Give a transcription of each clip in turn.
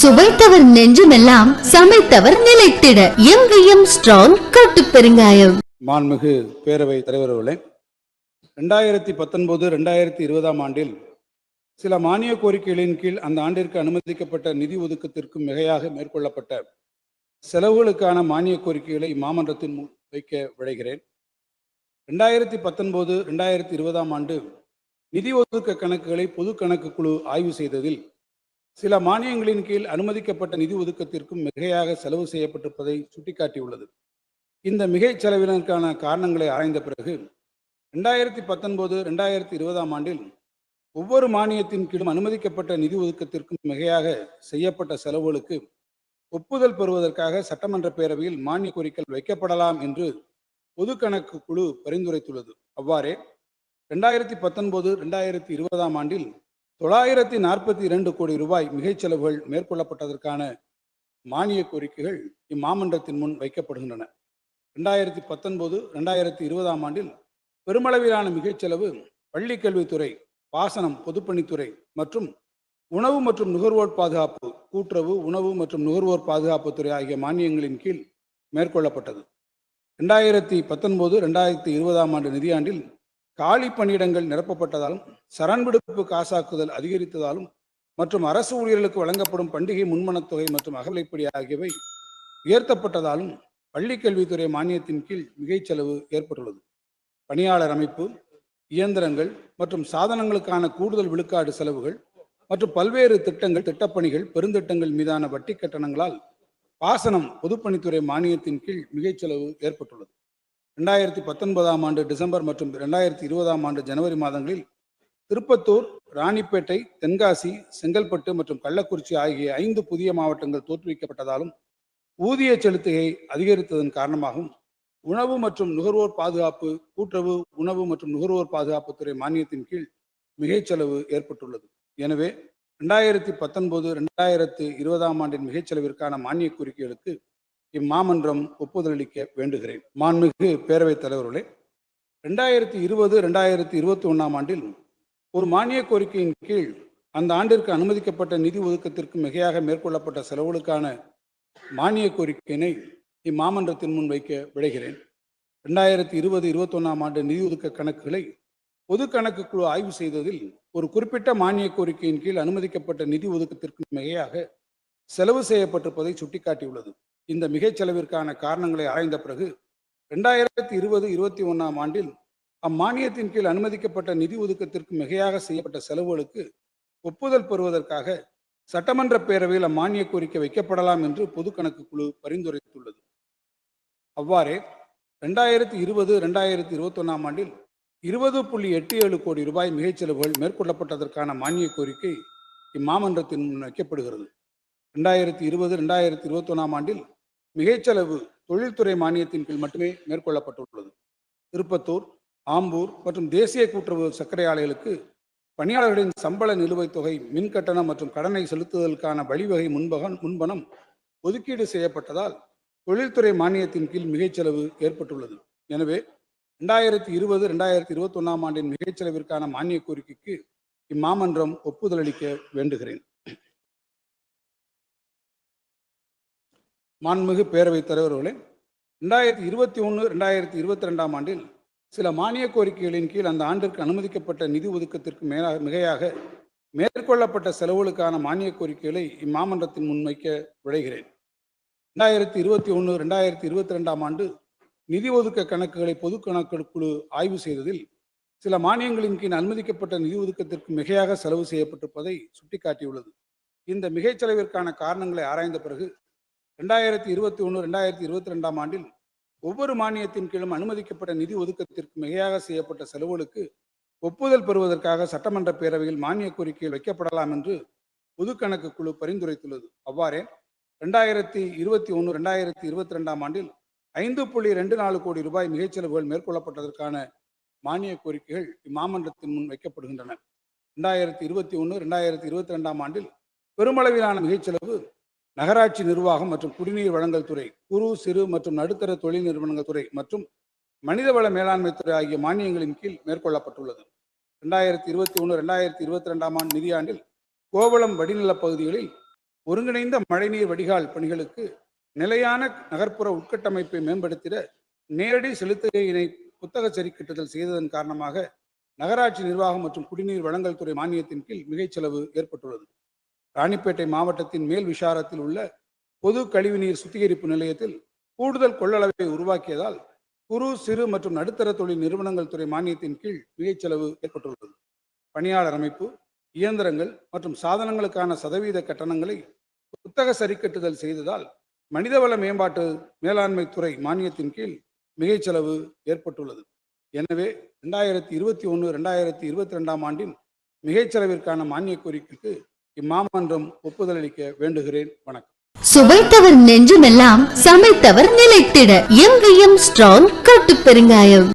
சுவைத்தவர் நெஞ்சுமெல்லாம் சமைத்தவர் நிலைத்திட. எங்கேயும் ஸ்ட்ராங் கட்டு பெருங்காயம். மாண்புமிகு பேரவை தலைவர் அவர்களே ரெண்டாயிரத்தி பத்தொன்பது ரெண்டாயிரத்தி இருபதாம் ஆண்டில் சில மானிய கோரிக்கைகளின் கீழ் அந்த ஆண்டிற்கு அனுமதிக்கப்பட்ட நிதி ஒதுக்கத்திற்கு மிகையாக மேற்கொள்ளப்பட்ட செலவுகளுக்கான மானிய கோரிக்கைகளை இம்மாமன்றத்தின் முன் வைக்க விழைகிறேன். ரெண்டாயிரத்தி பத்தொன்பது ரெண்டாயிரத்தி இருபதாம் ஆண்டு நிதி ஒதுக்க கணக்குகளை பொது கணக்கு குழு ஆய்வு செய்ததில் சில மானியங்களின் கீழ் அனுமதிக்கப்பட்ட நிதி ஒதுக்கத்திற்கும் மிகையாக செலவு செய்யப்பட்டிருப்பதை சுட்டிக்காட்டியுள்ளது. இந்த மிகை செலவினருக்கான காரணங்களை ஆராய்ந்த பிறகு ரெண்டாயிரத்தி பத்தொன்பது ரெண்டாயிரத்தி இருபதாம் ஆண்டில் ஒவ்வொரு மானியத்தின் கீழும் அனுமதிக்கப்பட்ட நிதி ஒதுக்கத்திற்கும் மிகையாக செய்யப்பட்ட செலவுகளுக்கு ஒப்புதல் பெறுவதற்காக சட்டமன்ற பேரவையில் மானிய கோரிக்கை வைக்கப்படலாம் என்று பொது கணக்கு குழு பரிந்துரைத்துள்ளது. அவ்வாறே ரெண்டாயிரத்தி பத்தொன்பது ரெண்டாயிரத்தி இருபதாம் ஆண்டில் தொள்ளாயிரத்தி நாற்பத்தி இரண்டு கோடி ரூபாய் மிகைச்செலவுகள் மேற்கொள்ளப்பட்டதற்கான மானிய கோரிக்கைகள் இம்மாமன்றத்தின் முன் வைக்கப்படுகின்றன. ரெண்டாயிரத்தி பத்தொன்பது ரெண்டாயிரத்தி இருபதாம் ஆண்டில் பெருமளவிலான மிகைச்செலவு பள்ளிக் கல்வித்துறை பாசனம் பொதுப்பணித்துறை மற்றும் உணவு மற்றும் நுகர்வோர் பாதுகாப்பு கூட்டுறவு உணவு மற்றும் நுகர்வோர் பாதுகாப்புத்துறை ஆகிய மானியங்களின் கீழ் மேற்கொள்ளப்பட்டது. ரெண்டாயிரத்தி பத்தொன்பது ரெண்டாயிரத்தி இருபதாம் ஆண்டு நிதியாண்டில் காலி பணியிடங்கள் நிரப்பப்பட்டதாலும் சரண்விடுப்பு காசாக்குதல் அதிகரித்ததாலும் மற்றும் அரசு ஊழியர்களுக்கு வழங்கப்படும் பண்டிகை முன்மனத்தொகை மற்றும் அகவிலைப்படி ஆகியவை உயர்த்தப்பட்டதாலும் பள்ளி கல்வித்துறை மானியத்தின் கீழ் மிகைச் செலவு ஏற்பட்டுள்ளது. பணியாளர் அமைப்பு இயந்திரங்கள் மற்றும் சாதனங்களுக்கான கூடுதல் விழுக்காடு செலவுகள் மற்றும் பல்வேறு திட்டங்கள் திட்டப்பணிகள் பெருந்திட்டங்கள் மீதான வட்டி கட்டணங்களால் பாசனம் பொதுப்பணித்துறை மானியத்தின் கீழ் மிகைச் செலவு ஏற்பட்டுள்ளது. ரெண்டாயிரத்தி பத்தொன்பதாம் ஆண்டு டிசம்பர் மற்றும் ரெண்டாயிரத்தி இருபதாம் ஆண்டு ஜனவரி மாதங்களில் திருப்பத்தூர் ராணிப்பேட்டை தென்காசி செங்கல்பட்டு மற்றும் கள்ளக்குறிச்சி ஆகிய ஐந்து புதிய மாவட்டங்கள் தோற்றுவிக்கப்பட்டதாலும் ஊதிய செலுத்துகை அதிகரித்ததன் காரணமாகவும் உணவு மற்றும் நுகர்வோர் பாதுகாப்பு கூட்டுறவு உணவு மற்றும் நுகர்வோர் பாதுகாப்புத்துறை மானியத்தின் கீழ் மிகை செலவு ஏற்பட்டுள்ளது. எனவே ரெண்டாயிரத்தி பத்தொன்பது ரெண்டாயிரத்து இருபதாம் ஆண்டின் மிகைச் செலவிற்கான மானிய கோரிக்கைகளுக்கு இம்மாமன்றம் ஒப்புதலளிக்க வேண்டுகிறேன். மாண்புமிகு பேரவைத் தலைவர்களே ரெண்டாயிரத்தி இருபது ரெண்டாயிரத்தி இருபத்தி ஒன்றாம் ஆண்டில் ஒரு மானிய கோரிக்கையின் கீழ் அந்த ஆண்டிற்கு அனுமதிக்கப்பட்ட நிதி ஒதுக்கத்திற்கு மிகையாக மேற்கொள்ளப்பட்ட செலவுகளுக்கான மானிய கோரிக்கையினை இம்மாமன்றத்தின் முன் வைக்க விடைகிறேன். ரெண்டாயிரத்தி இருபது இருபத்தொன்னாம் ஆண்டு நிதி ஒதுக்க கணக்குகளை பொது கணக்கு குழு ஆய்வு செய்ததில் ஒரு குறிப்பிட்ட மானிய கோரிக்கையின் கீழ் அனுமதிக்கப்பட்ட நிதி ஒதுக்கத்திற்கு மிகையாக செலவு செய்யப்பட்டிருப்பதை சுட்டிக்காட்டியுள்ளது. இந்த மிகை செலவிற்கான காரணங்களை ஆராய்ந்த பிறகு ரெண்டாயிரத்தி இருபது இருபத்தி ஒன்றாம் ஆண்டில் அம்மானியத்தின் கீழ் அனுமதிக்கப்பட்ட நிதி ஒதுக்கத்திற்கு மிகையாக செய்யப்பட்ட செலவுகளுக்கு ஒப்புதல் பெறுவதற்காக சட்டமன்ற பேரவையில் அம்மானிய கோரிக்கை வைக்கப்படலாம் என்று பொது கணக்கு குழு பரிந்துரைத்துள்ளது. அவ்வாறே ரெண்டாயிரத்தி இருபது ரெண்டாயிரத்தி இருபத்தொன்னாம் ஆண்டில் இருபது புள்ளி எட்டு ஏழு கோடி ரூபாய் மிகை செலவுகள் மேற்கொள்ளப்பட்டதற்கான மானிய கோரிக்கை இம்மாமன்றத்தின் முன் வைக்கப்படுகிறது. ரெண்டாயிரத்தி இருபது ரெண்டாயிரத்தி இருபத்தொன்னாம் ஆண்டில் மிகைச்செலவு தொழில்துறை மானியத்தின் கீழ் மட்டுமே மேற்கொள்ளப்பட்டுள்ளது. திருப்பத்தூர் ஆம்பூர் மற்றும் தேசிய கூட்டுறவு சர்க்கரை ஆலைகளுக்கு பணியாளர்களின் சம்பள நிலுவைத் தொகை மின் கட்டணம் மற்றும் கடனை செலுத்துதலுக்கான வழிவகை முன்பகம் முன்பணம் ஒதுக்கீடு செய்யப்பட்டதால் தொழில்துறை மானியத்தின் கீழ் மிகைச்செலவு ஏற்பட்டுள்ளது. எனவே ரெண்டாயிரத்தி இருபது ரெண்டாயிரத்தி இருபத்தொன்னாம் ஆண்டின் மிகைச்செலவிற்கான மானிய கோரிக்கைக்கு இம்மாமன்றம் ஒப்புதல் அளிக்க வேண்டுகிறேன். மாண்புமிகு பேரவைத் தலைவர்களே ரெண்டாயிரத்தி இருபத்தி ஒன்று ரெண்டாயிரத்தி இருபத்தி ரெண்டாம் ஆண்டில் சில மானிய கோரிக்கைகளின் கீழ் அந்த ஆண்டிற்கு அனுமதிக்கப்பட்ட நிதி ஒதுக்கத்திற்கு மேலாக மிகையாக மேற்கொள்ளப்பட்ட செலவுகளுக்கான மானிய கோரிக்கைகளை இம்மாமன்றத்தின் முன்வைக்க விழைகிறேன். ரெண்டாயிரத்தி இருபத்தி ஒன்று ரெண்டாயிரத்தி இருபத்தி ரெண்டாம் ஆண்டு நிதி ஒதுக்க கணக்குகளை பொது கணக்கு குழு ஆய்வு செய்ததில் சில மானியங்களின் கீழ் அனுமதிக்கப்பட்ட நிதி ஒதுக்கத்திற்கு மிகையாக செலவு செய்யப்பட்டிருப்பதை சுட்டிக்காட்டியுள்ளது. இந்த மிகைச் செலவிற்கான காரணங்களை ஆராய்ந்த பிறகு ரெண்டாயிரத்தி இருபத்தி ஒன்று ரெண்டாயிரத்தி இருபத்தி ரெண்டாம் ஆண்டில் ஒவ்வொரு மானியத்தின் கீழும் அனுமதிக்கப்பட்ட நிதி ஒதுக்கத்திற்கு மிகையாக செய்யப்பட்ட செலவுகளுக்கு ஒப்புதல் பெறுவதற்காக சட்டமன்ற பேரவையில் மானிய கோரிக்கையில் வைக்கப்படலாம் என்று பொது கணக்கு குழு பரிந்துரைத்துள்ளது. அவ்வாறே ரெண்டாயிரத்தி இருபத்தி ஒன்று ரெண்டாயிரத்தி இருபத்தி ரெண்டாம் ஆண்டில் ஐந்து புள்ளி ரெண்டு நாலு கோடி ரூபாய் மிகைச் செலவுகள் மேற்கொள்ளப்பட்டதற்கான மானிய கோரிக்கைகள் இம்மாமன்றத்தின் முன் வைக்கப்படுகின்றன. ரெண்டாயிரத்தி இருபத்தி ஒன்று ரெண்டாயிரத்தி இருபத்தி ரெண்டாம் ஆண்டில் பெருமளவிலான மிகைச் செலவு நகராட்சி நிர்வாகம் மற்றும் குடிநீர் வழங்கல் துறை குறு சிறு மற்றும் நடுத்தர தொழில் நிறுவனங்கள் துறை மற்றும் மனிதவள மேலாண்மை துறை ஆகிய மானியங்களின் கீழ் மேற்கொள்ளப்பட்டுள்ளது. ரெண்டாயிரத்தி இருபத்தி ஒன்று ரெண்டாயிரத்தி இருபத்தி ரெண்டாம் ஆண்டு நிதியாண்டில் கோவளம் வடிநிலப் பகுதிகளில் ஒருங்கிணைந்த மழைநீர் வடிகால் பணிகளுக்கு நிலையான நகர்ப்புற உட்கட்டமைப்பை மேம்படுத்திட நேரடி செலுத்துகையினை புத்தக சரிக்கட்டுதல் செய்ததன் காரணமாக நகராட்சி நிர்வாகம் மற்றும் குடிநீர் வழங்கல் துறை மானியத்தின் கீழ் மிகைச் செலவு ஏற்பட்டுள்ளது. ராணிப்பேட்டை மாவட்டத்தின் மேல் விசாரத்தில் உள்ள பொது கழிவுநீர் சுத்திகரிப்பு நிலையத்தில் கூடுதல் கொள்ளளவை உருவாக்கியதால் குறு சிறு மற்றும் நடுத்தர தொழில் நிறுவனங்கள் துறை மானியத்தின் கீழ் மிகைச் செலவு ஏற்பட்டுள்ளது. பணியாளர் அமைப்பு இயந்திரங்கள் மற்றும் சாதனங்களுக்கான சதவீத கட்டணங்களை புத்தக சரிக்கட்டுதல் செய்ததால் மனிதவள மேம்பாட்டு மேலாண்மை துறை மானியத்தின் கீழ் மிகைச் செலவு ஏற்பட்டுள்ளது. எனவே ரெண்டாயிரத்தி இருபத்தி ஒன்று ரெண்டாயிரத்தி இருபத்தி ரெண்டாம் ஆண்டின் மிகைச் செலவிற்கான மானிய கோரிக்கைக்கு இம்மாமன்றம் ஒப்புதல் அளிக்க வேண்டுகிறேன். வணக்கம். சுவைத்தவர் நெஞ்சுமெல்லாம் சமைத்தவர் நிலைத்திட. எம் ஸ்ட்ராங் கட்டு பெருங்காயம்.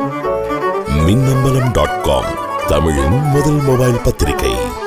மின்னம்பலம் டாட் காம் தமிழின் முதல் மொபைல் பத்திரிகை.